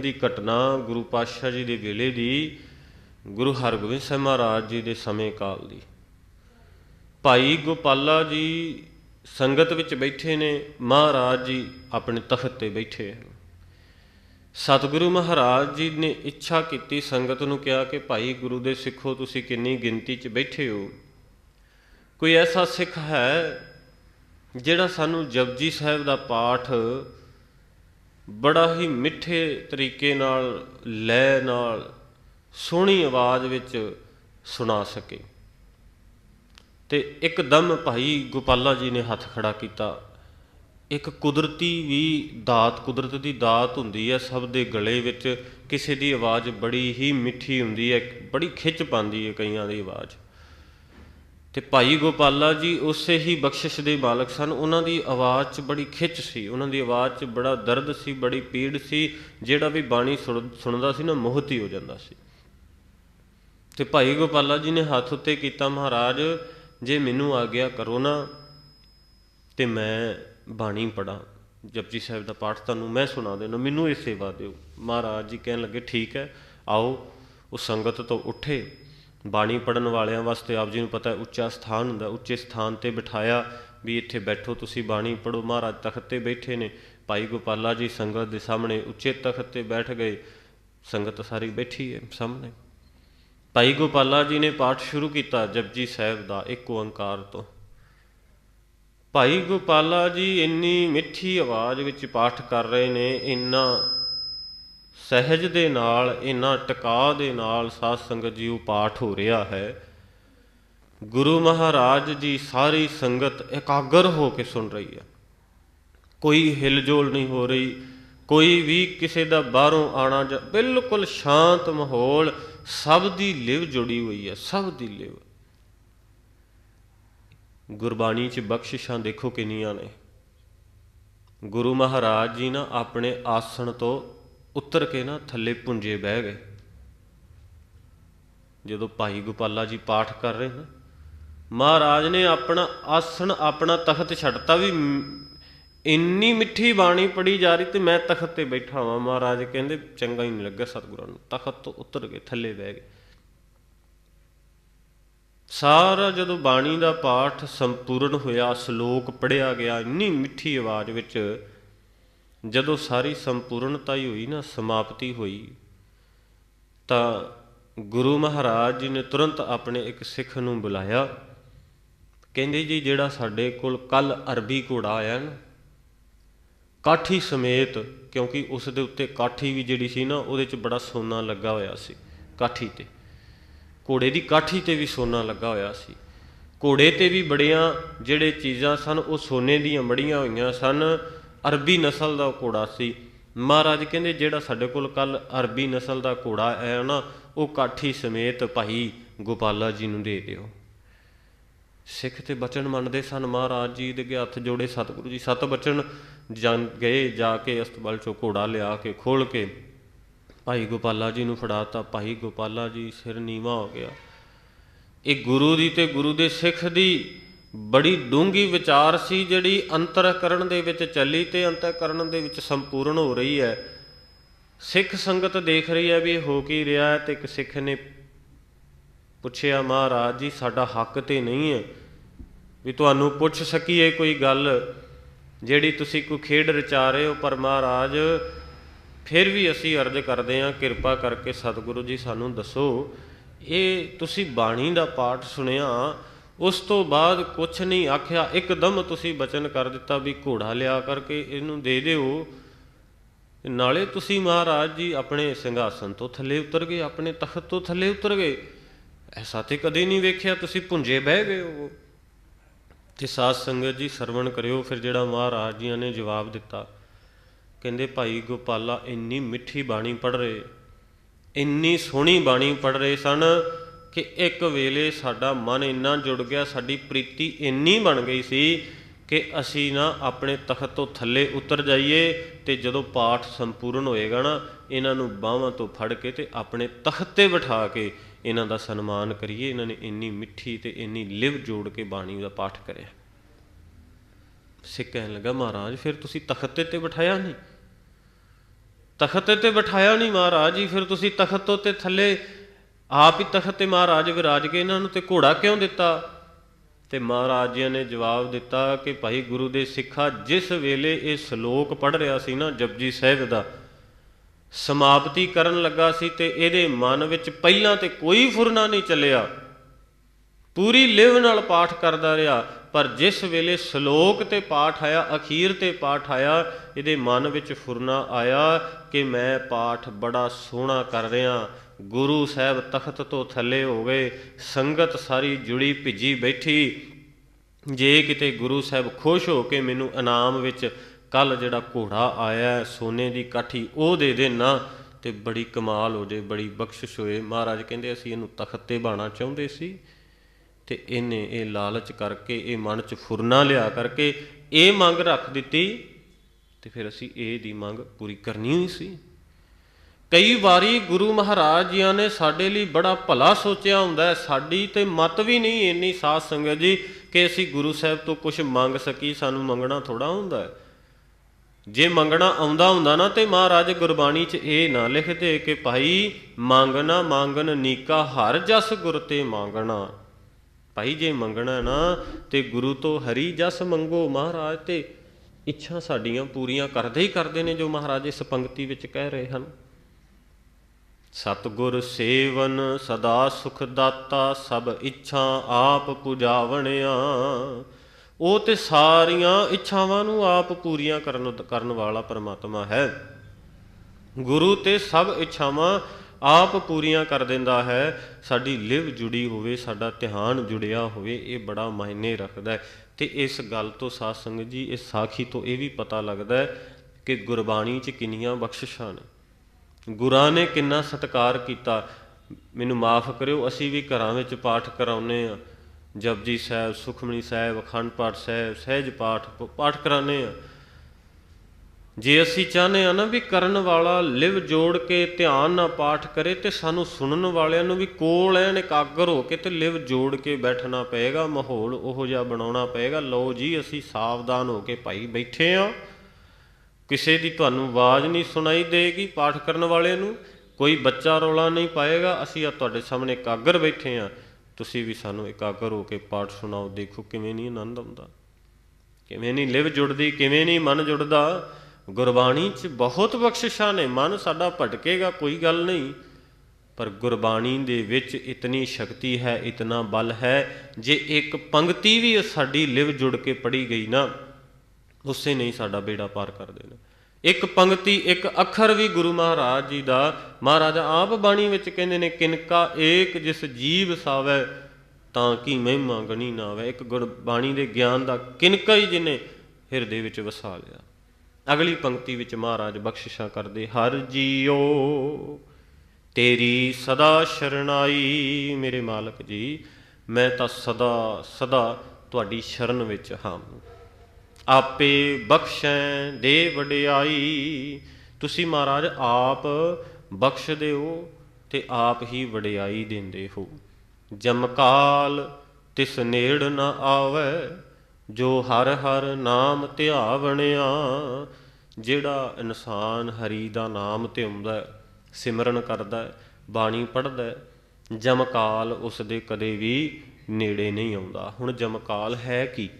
ਦੀ ਘਟਨਾ ਗੁਰੂ ਪਾਤਸ਼ਾਹ ਜੀ ਦੇ ਵੇਲੇ ਦੀ, ਗੁਰੂ ਹਰਗੋਬਿੰਦ ਸਾਹਿਬ ਮਹਾਰਾਜ ਜੀ ਦੇ ਸਮੇਂ ਕਾਲ ਦੀ। ਭਾਈ ਗੋਪਾਲਾ ਜੀ ਸੰਗਤ ਵਿੱਚ ਬੈਠੇ ਨੇ, ਮਹਾਰਾਜ ਜੀ ਆਪਣੇ ਤਖਤ ਤੇ ਬੈਠੇ ਹਨ। ਸਤਿਗੁਰੂ ਮਹਾਰਾਜ ਜੀ ਨੇ ਇੱਛਾ ਕੀਤੀ ਸੰਗਤ ਨੂੰ ਕਿਹਾ ਕਿ ਭਾਈ ਗੁਰੂ ਦੇ ਸਿੱਖੋ, ਤੁਸੀਂ ਕਿੰਨੀ ਗਿਣਤੀ 'ਚ ਬੈਠੇ ਹੋ। ਕੋਈ ਐਸਾ ਸਿੱਖ ਹੈ ਜਿਹੜਾ ਸਾਨੂੰ ਜਪਜੀ ਸਾਹਿਬ ਦਾ ਪਾਠ ਬੜਾ ਹੀ ਮਿੱਠੇ ਤਰੀਕੇ ਨਾਲ, ਲੈ ਨਾਲ, ਸੋਹਣੀ ਆਵਾਜ਼ ਵਿੱਚ ਸੁਣਾ ਸਕੇ। ਤੇ ਇੱਕਦਮ ਭਾਈ ਗੋਪਾਲਾ ਜੀ ਨੇ ਹੱਥ ਖੜਾ ਕੀਤਾ। ਇੱਕ ਕੁਦਰਤੀ ਵੀ ਦਾਤ, ਕੁਦਰਤ ਦੀ ਦਾਤ ਹੁੰਦੀ ਹੈ, ਸਭ ਦੇ ਗਲੇ ਵਿੱਚ ਕਿਸੇ ਦੀ ਆਵਾਜ਼ ਬੜੀ ਹੀ ਮਿੱਠੀ ਹੁੰਦੀ ਹੈ, ਬੜੀ ਖਿੱਚ ਪਾਉਂਦੀ ਹੈ ਕਈਆਂ ਦੀ ਆਵਾਜ਼। ਤੇ ਭਾਈ ਗੋਪਾਲਾ ਜੀ ਉਸੇ ਹੀ ਬਖਸ਼ਿਸ਼ ਦੇ ਮਾਲਕ ਸਨ। ਉਹਨਾਂ ਦੀ ਆਵਾਜ਼ 'ਚ ਬੜੀ ਖਿੱਚ ਸੀ। ਉਹਨਾਂ ਦੀ ਆਵਾਜ਼ 'ਚ ਬੜਾ ਦਰਦ ਸੀ, ਬੜੀ ਪੀੜ ਸੀ। ਜਿਹੜਾ ਵੀ ਬਾਣੀ ਸੁਣ- ਸੁਣਦਾ ਸੀ ਨਾ, ਮੋਹਿਤ ਹੀ ਹੋ ਜਾਂਦਾ ਸੀ। ਤੇ ਭਾਈ ਗੋਪਾਲਾ ਜੀ ਨੇ ਹੱਥ ਉੱਤੇ ਕੀਤਾ, ਮਹਾਰਾਜ, ਜੇ ਮੈਨੂੰ ਆਗਿਆ ਕਰੋ ਨਾ, ਤੇ ਮੈਂ ਬਾਣੀ ਪੜਾਂ ਜਪਜੀ ਸਾਹਿਬ ਦਾ ਪਾਠ ਤੁਹਾਨੂੰ ਮੈਂ ਸੁਣਾ ਦੇਣਾ। ਮੈਨੂੰ ਇਹ ਸੇਵਾ ਦਿਓ। ਮਹਾਰਾਜ ਜੀ ਕਹਿਣ ਲੱਗੇ, ਠੀਕ ਹੈ, ਆਓ, ਉਹ ਸੰਗਤ ਤੋਂ ਉੱਠੇ। ਬਾਣੀ ਪੜਨ ਵਾਲਿਆਂ ਵਾਸਤੇ ਆਪ ਜੀ ਨੂੰ ਪਤਾ ਹੈ, ਉੱਚਾ ਸਥਾਨ ਹੁੰਦਾ, ਉੱਚੇ ਸਥਾਨ ਤੇ ਬਿਠਾਇਆ ਵੀ ਇੱਥੇ ਬੈਠੋ, ਤੁਸੀਂ ਬਾਣੀ ਪੜੋ ਮਹਾਰਾਜ ਤਖਤ ਤੇ ਬੈਠੇ ਨੇ। ਭਾਈ ਗੋਪਾਲਾ ਜੀ ਸੰਗਤ ਦੇ ਸਾਹਮਣੇ ਉੱਚੇ ਤਖਤ ਤੇ ਬੈਠ ਗਏ। ਸੰਗਤ ਸਾਰੀ ਬੈਠੀ ਹੈ ਸਾਹਮਣੇ। ਭਾਈ ਗੋਪਾਲਾ ਜੀ ਨੇ ਪਾਠ ਸ਼ੁਰੂ ਕੀਤਾ ਜਪਜੀ ਸਾਹਿਬ ਦਾ ਇੱਕ ਓੰਕਾਰ ਤੋਂ। ਭਾਈ ਗੋਪਾਲਾ ਜੀ ਇੰਨੀ ਮਿੱਠੀ ਆਵਾਜ਼ ਵਿੱਚ ਪਾਠ ਕਰ ਰਹੇ ਨੇ, ਇੰਨਾ ਸਹਿਜ ਦੇ ਨਾਲ ਇਹਨਾਂ ਟਿਕਾ ਦੇ ਨਾਲ ਸਾਧ ਸੰਗਤ ਜੀ ਉਹ ਪਾਠ ਹੋ ਰਿਹਾ ਹੈ। ਗੁਰੂ ਮਹਾਰਾਜ ਜੀ ਸਾਰੀ ਸੰਗਤ ਇਕਾਗਰ ਹੋ ਕੇ ਸੁਣ ਰਹੀ ਹੈ। ਕੋਈ ਹਿਲਜੋਲ ਨਹੀਂ ਹੋ ਰਹੀ, ਕੋਈ ਵੀ ਕਿਸੇ ਦਾ ਬਾਹਰੋਂ ਆਣਾ ਜਾਂ ਬਿਲਕੁਲ ਸ਼ਾਂਤ ਮਾਹੌਲ, ਸਭ ਦੀ ਲਿਵ ਜੁੜੀ ਹੋਈ ਹੈ, ਸਭ ਦੀ ਲਿਵ। ਗੁਰਬਾਣੀ 'ਚ ਬਖਸ਼ਿਸ਼ਾਂ ਦੇਖੋ ਕਿੰਨੀਆਂ ਨੇ। ਗੁਰੂ ਮਹਾਰਾਜ ਜੀ ਨਾ ਆਪਣੇ ਆਸਣ ਤੋਂ ਉੱਤਰ ਕੇ ਨਾ ਥੱਲੇ ਪੁੰਜੇ ਬਹਿ ਗਏ। ਜਦੋਂ ਭਾਈ ਗੋਪਾਲਾ ਜੀ ਪਾਠ ਕਰ ਰਹੇ ਨਾ, ਮਹਾਰਾਜ ਨੇ ਆਪਣਾ ਆਸਣ ਆਪਣਾ ਤਖਤ ਛੱਡਤਾ ਵੀ ਇੰਨੀ ਮਿੱਠੀ ਬਾਣੀ ਪੜੀ ਜਾ ਰਹੀ ਤੇ ਮੈਂ ਤਖਤ ਤੇ ਬੈਠਾ ਹਾਂ ਮਹਾਰਾਜ ਕਹਿੰਦੇ, ਚੰਗਾ ਹੀ ਨਹੀਂ ਲੱਗਾ ਸਤਿਗੁਰਾਂ ਨੂੰ। ਤਖਤ ਤੋਂ ਉਤਰ ਕੇ ਥੱਲੇ ਬਹਿ ਗਏ। ਸਾਰਾ ਜਦੋਂ ਬਾਣੀ ਦਾ ਪਾਠ ਸੰਪੂਰਨ ਹੋਇਆ, ਸ਼ਲੋਕ ਪੜਿਆ ਗਿਆ, ਇੰਨੀ ਮਿੱਠੀ ਆਵਾਜ਼ ਵਿੱਚ ਜਦੋਂ ਸਾਰੀ ਸੰਪੂਰਨਤਾ ਹੀ ਹੋਈ ਨਾ, ਸਮਾਪਤੀ ਹੋਈ, ਤਾਂ ਗੁਰੂ ਮਹਾਰਾਜ ਜੀ ਨੇ ਤੁਰੰਤ ਆਪਣੇ ਇੱਕ ਸਿੱਖ ਨੂੰ ਬੁਲਾਇਆ। ਕਹਿੰਦੇ, ਜੀ, ਜਿਹੜਾ ਸਾਡੇ ਕੋਲ ਕੱਲ ਅਰਬੀ ਘੋੜਾ ਆਇਆ ਨਾ, ਕਾਠੀ ਸਮੇਤ, ਕਿਉਂਕਿ ਉਸ ਦੇ ਉੱਤੇ ਕਾਠੀ ਵੀ ਜਿਹੜੀ ਸੀ ਨਾ, ਉਹਦੇ 'ਚ ਬੜਾ ਸੋਨਾ ਲੱਗਾ ਹੋਇਆ ਸੀ, ਕਾਠੀ ਤੇ। ਘੋੜੇ ਦੀ ਕਾਠੀ ਤੇ ਵੀ ਸੋਨਾ ਲੱਗਾ ਹੋਇਆ ਸੀ। ਘੋੜੇ ਤੇ ਵੀ ਬੜੀਆਂ ਜਿਹੜੇ ਚੀਜ਼ਾਂ ਸਨ, ਉਹ ਸੋਨੇ ਦੀਆਂ ਬੜੀਆਂ ਹੋਈਆਂ ਸਨ ਅਰਬੀ ਨਸਲ ਦਾ ਘੋੜਾ ਸੀ। ਮਹਾਰਾਜ ਕਹਿੰਦੇ, ਜਿਹੜਾ ਸਾਡੇ ਕੋਲ ਕੱਲ ਅਰਬੀ ਨਸਲ ਦਾ ਘੋੜਾ ਆਇਆ ਨਾ, ਉਹ ਕਾਠੀ ਸਮੇਤ ਭਾਈ ਗੋਪਾਲਾ ਜੀ ਨੂੰ ਦੇ ਦਿਓ। ਸਿੱਖ ਤੇ ਬਚਨ ਮੰਨਦੇ ਸਨ। ਮਹਾਰਾਜ ਜੀ ਦੇ ਅੱਗੇ ਹੱਥ ਜੋੜੇ ਸਤਿਗੁਰੂ ਜੀ। ਸਤ ਬਚਨ ਜਾਣ ਗਏ, ਜਾ ਕੇ ਅਸਤਬਲ ਚੋਂ ਘੋੜਾ ਲਿਆ ਕੇ ਖੋਲ ਕੇ ਭਾਈ ਗੋਪਾਲਾ ਜੀ ਨੂੰ ਫੜਾਤਾ। ਭਾਈ ਗੋਪਾਲਾ ਜੀ ਸਿਰ ਨੀਵਾ ਹੋ ਗਿਆ। ਇਹ ਗੁਰੂ ਦੀ ਤੇ ਗੁਰੂ ਦੇ ਸਿੱਖ ਦੀ ਬੜੀ ਡੂੰਗੀ ਵਿਚਾਰ ਸੀ ਜਿਹੜੀ ਅੰਤਰਕਰਨ ਦੇ ਵਿੱਚ ਚੱਲੀ ਤੇ ਅੰਤਰਕਰਨ ਦੇ ਵਿੱਚ ਸੰਪੂਰਨ ਹੋ ਰਹੀ ਹੈ। ਸਿੱਖ ਸੰਗਤ ਦੇਖ ਰਹੀ ਹੈ ਵੀ ਇਹ ਹੋ ਕੀ ਰਿਹਾ ਹੈ ਤੇ ਇੱਕ ਸਿੱਖ ਨੇ ਪੁੱਛਿਆ, ਮਹਾਰਾਜ ਜੀ, ਸਾਡਾ ਹੱਕ ਤੇ ਨਹੀਂ ਹੈ ਵੀ ਤੁਹਾਨੂੰ ਪੁੱਛ ਸਕੀਏ ਕੋਈ ਗੱਲ ਜਿਹੜੀ ਤੁਸੀਂ ਕੋਈ ਖੇਡ ਰਚਾ ਰਹੇ ਹੋ, ਪਰ ਮਹਾਰਾਜ, ਫਿਰ ਵੀ ਅਸੀਂ ਅਰਜ਼ ਕਰਦੇ ਹਾਂ, ਕਿਰਪਾ ਕਰਕੇ ਸਤਿਗੁਰੂ ਜੀ ਸਾਨੂੰ ਦੱਸੋ। ਇਹ ਤੁਸੀਂ ਬਾਣੀ ਦਾ ਪਾਠ ਸੁਣਿਆ ਉਸ ਤੋਂ ਬਾਅਦ ਕੁਛ ਨਹੀਂ ਆਖਿਆ, ਇੱਕਦਮ ਤੁਸੀਂ ਬਚਨ ਕਰ ਦਿੱਤਾ ਵੀ ਘੋੜਾ ਲਿਆ ਕਰਕੇ ਇਹਨੂੰ ਦੇ ਦਿਓ। ਨਾਲੇ ਤੁਸੀਂ ਮਹਾਰਾਜ ਜੀ ਆਪਣੇ ਸਿੰਘਾਸਨ ਤੋਂ ਥੱਲੇ ਉਤਰ ਗਏ, ਆਪਣੇ ਤਖਤ ਤੋਂ ਥੱਲੇ ਉਤਰ ਗਏ। ਐਸਾ ਤੇ ਕਦੇ ਨਹੀਂ ਵੇਖਿਆ, ਤੁਸੀਂ ਭੁੰਜੇ ਬਹਿ ਗਏ ਹੋ। ਤੇ ਸਾਧ ਸੰਗਤ ਜੀ ਸਰਵਣ ਕਰਿਓ, ਫਿਰ ਜਿਹੜਾ ਮਹਾਰਾਜ ਜੀਆਂ ਨੇ ਜਵਾਬ ਦਿੱਤਾ। ਕਹਿੰਦੇ, ਭਾਈ ਗੋਪਾਲਾ, ਇੰਨੀ ਮਿੱਠੀ ਬਾਣੀ ਪੜ ਰਹੇ, ਇੰਨੀ ਸੋਹਣੀ ਬਾਣੀ ਪੜ ਰਹੇ ਸਨ। ਕਿ ਇੱਕ ਵੇਲੇ ਸਾਡਾ ਮਨ ਇੰਨਾ ਜੁੜ ਗਿਆ, ਸਾਡੀ ਪ੍ਰੀਤੀ ਇੰਨੀ ਬਣ ਗਈ ਸੀ ਕਿ ਅਸੀਂ ਨਾ ਆਪਣੇ ਤਖਤ ਤੋਂ ਥੱਲੇ ਉਤਰ ਜਾਈਏ ਤੇ ਜਦੋਂ ਪਾਠ ਸੰਪੂਰਨ ਹੋਏਗਾ ਨਾ, ਇਹਨਾਂ ਨੂੰ ਬਾਹਾਂ ਤੋਂ ਫੜ ਕੇ ਤੇ ਆਪਣੇ ਤਖਤ ਤੇ ਬਿਠਾ ਕੇ ਇਹਨਾਂ ਦਾ ਸਨਮਾਨ ਕਰੀਏ। ਇਹਨਾਂ ਨੇ ਇੰਨੀ ਮਿੱਠੀ ਤੇ ਇੰਨੀ ਲਿਵ ਜੋੜ ਕੇ ਬਾਣੀ ਦਾ ਪਾਠ ਕਰਿਆ। ਸਿੱਖ ਕਹਿਣ ਲੱਗਾ, ਮਹਾਰਾਜ, ਫਿਰ ਤੁਸੀਂ ਤਖਤ ਤੇ ਤੇ ਬਿਠਾਇਆ ਨਹੀਂ? ਤਖਤ ਤੇ ਬਿਠਾਇਆ ਨਹੀਂ ਮਹਾਰਾਜ ਜੀ, ਫਿਰ ਤੁਸੀਂ ਤਖਤ ਤੋਂ ਤੇ ਥੱਲੇ ਆਪ ਹੀ ਤਖਤ ਤੇ ਮਹਾਰਾਜ ਵਿਰਾਜ ਕੇ ਇਹਨਾਂ ਨੂੰ ਤੇ ਘੋੜਾ ਕਿਉਂ ਦਿੱਤਾ? ਤੇ ਮਹਾਰਾਜ ਜੀ ਨੇ ਜਵਾਬ ਦਿੱਤਾ ਕਿ ਭਾਈ ਗੁਰੂ ਦੇ ਸਿੱਖਾ ਜਿਸ ਵੇਲੇ ਇਹ ਸ਼ਲੋਕ ਪੜ ਰਿਹਾ ਸੀ ਨਾ ਜਪਜੀ ਸਾਹਿਬ ਦਾ, ਸਮਾਪਤੀ ਕਰਨ ਲੱਗਾ ਸੀ ਤੇ ਇਹਦੇ ਮਨ ਵਿੱਚ ਪਹਿਲਾਂ ਤੇ ਕੋਈ ਫੁਰਨਾ ਨਹੀਂ ਚੱਲਿਆ। ਪੂਰੀ ਲਿਵ ਨਾਲ ਪਾਠ ਕਰਦਾ ਰਿਹਾ, ਪਰ ਜਿਸ ਵੇਲੇ ਸ਼ਲੋਕ ਤੇ ਪਾਠ ਆਇਆ, ਅਖੀਰ ਤੇ ਪਾਠ ਆਇਆ, ਇਹਦੇ ਮਨ ਵਿੱਚ ਫੁਰਨਾ ਆਇਆ ਕਿ ਮੈਂ ਪਾਠ ਬੜਾ ਸੋਹਣਾ ਕਰ ਰਿਹਾ। ਗੁਰੂ ਸਾਹਿਬ ਤਖਤ ਤੋਂ ਥੱਲੇ ਹੋ ਗਏ, ਸੰਗਤ ਸਾਰੀ ਜੁੜੀ ਭਿੱਜੀ ਬੈਠੀ। ਜੇ ਕਿਤੇ ਗੁਰੂ ਸਾਹਿਬ ਖੁਸ਼ ਹੋ ਕੇ ਮੈਨੂੰ ਇਨਾਮ ਵਿੱਚ ਕੱਲ ਜਿਹੜਾ ਘੋੜਾ ਆਇਆ, ਸੋਨੇ ਦੀ ਕਾਠੀ ਉਹ ਦੇ ਦੇਣਾ, ਤੇ ਬੜੀ ਕਮਾਲ ਹੋ ਜੇ, ਬੜੀ ਬਖਸ਼ਿਸ਼ ਹੋਏ। ਮਹਾਰਾਜ ਕਹਿੰਦੇ, ਅਸੀਂ ਇਹਨੂੰ ਤਖਤ ਤੇ ਬਾਣਾ ਚਾਹੁੰਦੇ ਸੀ, ਤੇ ਇਹਨੇ ਇਹ ਲਾਲਚ ਕਰਕੇ, ਇਹ ਮਨ ਚ ਫੁਰਨਾ ਲਿਆ ਕਰਕੇ ਇਹ ਮੰਗ ਰੱਖ ਦਿੱਤੀ, ਤੇ ਫਿਰ ਅਸੀਂ ਇਹ ਦੀ ਮੰਗ ਪੂਰੀ ਕਰਨੀ ਹੋਈ ਸੀ। ਕਈ ਵਾਰੀ ਗੁਰੂ ਮਹਾਰਾਜ ਜੀਆਂ ਨੇ ਸਾਡੇ ਲਈ ਬੜਾ ਭਲਾ ਸੋਚਿਆ ਹੁੰਦਾ ਸਾਡੀ ਤੇ ਮਤ ਵੀ ਨਹੀਂ ਇੰਨੀ ਸਾਧ ਸੰਗਤ ਜੀ ਕਿ ਅਸੀਂ ਗੁਰੂ ਸਾਹਿਬ ਤੋਂ ਕੁਝ ਮੰਗ ਸਕੀ ਸਾਨੂੰ ਮੰਗਣਾ ਥੋੜਾ ਹੁੰਦਾ ਹੈ। ਜੇ ਮੰਗਣਾ ਆਉਂਦਾ ਹੁੰਦਾ ਨਾ ਤੇ ਮਹਾਰਾਜ ਗੁਰਬਾਣੀ 'ਚ ਇਹ ਨਾ ਲਿਖਦੇ ਕਿ ਭਾਈ ਮੰਗਣਾ ਮੰਗਨ ਨੀਕਾ, ਹਰ ਜਸ ਗੁਰ ਤੇ ਮੰਗਣਾ। ਭਾਈ ਜੇ ਮੰਗਣਾ ਨਾ ਤੇ ਗੁਰੂ ਤੋਂ ਹਰੀ ਜਸ ਮੰਗੋ ਮਹਾਰਾਜ ਤੇ ਇੱਛਾ ਸਾਡੀਆਂ ਪੂਰੀਆਂ ਕਰਦੇ ਹੀ ਕਰਦੇ ਨੇ ਜੋ ਮਹਾਰਾਜ ਇਸ ਪੰਕਤੀ ਵਿੱਚ ਕਹਿ ਰਹੇ ਹਨ। ਸਤਗੁਰ ਸੇਵਨ ਸਦਾ ਸੁਖ ਦਾਤਾ, ਸਭ ਇੱਛਾ ਆਪ ਪੁਜਾਵਣਿਆ। ਉਹ ਤੇ ਸਾਰੀਆਂ ਇੱਛਾਵਾਂ ਨੂੰ ਆਪ ਪੂਰੀਆਂ ਕਰਨ ਕਰਨ ਵਾਲਾ ਪਰਮਾਤਮਾ ਹੈ। ਗੁਰੂ ਤੇ ਸਭ ਇੱਛਾਵਾਂ ਆਪ ਪੂਰੀਆਂ ਕਰ ਦਿੰਦਾ ਹੈ। ਸਾਡੀ ਲਿਵ ਜੁੜੀ ਹੋਵੇ, ਸਾਡਾ ਧਿਆਨ ਜੁੜਿਆ ਹੋਵੇ, ਇਹ ਬੜਾ ਮਾਇਨੇ ਰੱਖਦਾ ਹੈ। ਤੇ ਇਸ ਗੱਲ ਤੋਂ ਸਾਧ ਸੰਗਤ ਜੀ, ਇਸ ਸਾਖੀ ਤੋਂ ਇਹ ਵੀ ਪਤਾ ਲੱਗਦਾ ਹੈ ਕਿ ਗੁਰਬਾਣੀ 'ਚ ਕਿੰਨੀਆਂ ਬਖਸ਼ਿਸ਼ਾਂ ਨੇ। ਗੁਰਾਂ ਨੇ ਕਿੰਨਾ ਸਤਿਕਾਰ ਕੀਤਾ। ਮੈਨੂੰ ਮਾਫ ਕਰਿਓ, ਅਸੀਂ ਵੀ ਘਰਾਂ ਵਿੱਚ ਪਾਠ ਕਰਾਉਨੇ ਆ ਜਪਜੀ ਸਾਹਿਬ, ਸੁਖਮਨੀ ਸਾਹਿਬ, ਅਖੰਡ ਪਾਠ ਸਾਹਿਬ, ਸਹਿਜ ਪਾਠ ਪਾਠ ਕਰਾਉਨੇ ਆ ਜੇ ਅਸੀਂ ਚਾਹੁੰਦੇ ਆ ਨਾ ਵੀ ਕਰਨ ਵਾਲਾ ਲਿਵ ਜੋੜ ਕੇ ਧਿਆਨ ਨਾਲ ਪਾਠ ਕਰੇ, ਤੇ ਸਾਨੂੰ ਸੁਣਨ ਵਾਲਿਆਂ ਨੂੰ ਵੀ ਕੋਲ ਐਨ ਇਕਾਗਰ ਹੋ ਕੇ ਤੇ ਲਿਵ ਜੋੜ ਕੇ ਬੈਠਣਾ ਪਏਗਾ, ਮਾਹੌਲ ਉਹੋ ਜਿਹਾ ਬਣਾਉਣਾ ਪਏਗਾ। ਲਓ ਜੀ, ਅਸੀਂ ਸਾਵਧਾਨ ਹੋ ਕੇ ਭਾਈ ਬੈਠੇ ਆ ਕਿਸੇ ਦੀ ਤੁਹਾਨੂੰ ਆਵਾਜ਼ ਨਹੀਂ ਸੁਣਾਈ ਦੇਗੀ ਪਾਠ ਕਰਨ ਵਾਲੇ ਨੂੰ, ਕੋਈ ਬੱਚਾ ਰੌਲਾ ਨਹੀਂ ਪਾਏਗਾ, ਅਸੀਂ ਆ ਤੁਹਾਡੇ ਸਾਹਮਣੇ ਇਕਾਗਰ ਬੈਠੇ ਆ ਤੁਸੀਂ ਵੀ ਸਾਨੂੰ ਇਕਾਗਰ ਹੋ ਕੇ ਪਾਠ ਸੁਣਾਓ, ਦੇਖੋ ਕਿਵੇਂ ਨਹੀਂ ਆਨੰਦ ਆਉਂਦਾ। ਕਿਵੇਂ ਨਹੀਂ ਲਿਵ ਜੁੜਦੀ, ਕਿਵੇਂ ਨਹੀਂ ਮਨ ਜੁੜਦਾ। ਗੁਰਬਾਣੀ 'ਚ ਬਹੁਤ ਬਖਸ਼ਿਸ਼ਾਂ ਨੇ, ਮਨ ਸਾਡਾ ਭਟਕੇਗਾ, ਕੋਈ ਗੱਲ ਨਹੀਂ। ਪਰ ਗੁਰਬਾਣੀ ਦੇ ਵਿੱਚ ਇਤਨੀ ਸ਼ਕਤੀ ਹੈ, ਇਤਨਾ ਬਲ ਹੈ, ਜੇ ਇੱਕ ਪੰਕਤੀ ਵੀ ਸਾਡੀ ਲਿਵ ਜੁੜ ਕੇ ਪੜੀ ਗਈ ਨਾ ਗੁੱਸੇ ਨਹੀਂ ਸਾਡਾ ਬੇੜਾ ਪਾਰ ਕਰਦੇ ਨੇ। ਇੱਕ ਪੰਕਤੀ ਇੱਕ ਅੱਖਰ ਵੀ ਗੁਰੂ ਮਹਾਰਾਜ ਜੀ ਦਾ। ਮਹਾਰਾਜਾ ਆਪ ਬਾਣੀ ਵਿੱਚ ਕਹਿੰਦੇ ਨੇ ਕਿਨਕਾ ਏਕ ਜਿਸ ਜੀਵ ਸਾਵੈ, ਤਾਂ ਕੀ ਮਹਿਮਾ ਗਣੀ ਨਾ ਆਵੇ ਇੱਕ ਗੁਰਬਾਣੀ ਦੇ ਗਿਆਨ ਦਾ ਕਿਨਕਾ ਹੀ ਜਿਹਨੇ ਹਿਰਦੇ ਵਿੱਚ ਵਸਾ ਲਿਆ। ਅਗਲੀ ਪੰਕਤੀ ਵਿੱਚ ਮਹਾਰਾਜ ਬਖਸ਼ਿਸ਼ਾਂ ਕਰਦੇ, ਹਰ ਜੀਓ, ਤੇਰੀ ਸਦਾ ਸ਼ਰਣਾਈ ਮੇਰੇ ਮਾਲਕ ਜੀ, ਮੈਂ ਤਾਂ ਸਦਾ ਸਦਾ ਤੁਹਾਡੀ ਸ਼ਰਨ ਵਿੱਚ ਹਾਂ। ਆਪੇ ਬਖਸ਼ੈ ਦੇ ਵਡਿਆਈ। ਤੁਸੀਂ ਮਹਾਰਾਜ ਆਪ ਬਖਸ਼ਦੇ ਹੋ ਤੇ ਆਪ ਹੀ ਵਡਿਆਈ ਦਿੰਦੇ ਹੋ। ਜਮਕਾਲ ਤਿਸ ਨੇੜ ਨ ਆਵੈ ਜੋ ਹਰ ਹਰ ਨਾਮ ਧਿਆਵਣਿਆ। ਜਿਹੜਾ ਇਨਸਾਨ ਹਰੀ ਦਾ ਨਾਮ ਧਿਆਉਂਦਾ ਹੈ, ਸਿਮਰਨ ਕਰਦਾ ਬਾਣੀ ਪੜ੍ਹਦਾ ਜਮਕਾਲ ਉਸ ਦੇ ਕਦੇ ਵੀ ਨੇੜੇ ਨਹੀਂ ਆਉਂਦਾ। ਹੁਣ ਜਮਕਾਲ ਹੈ ਕੀ?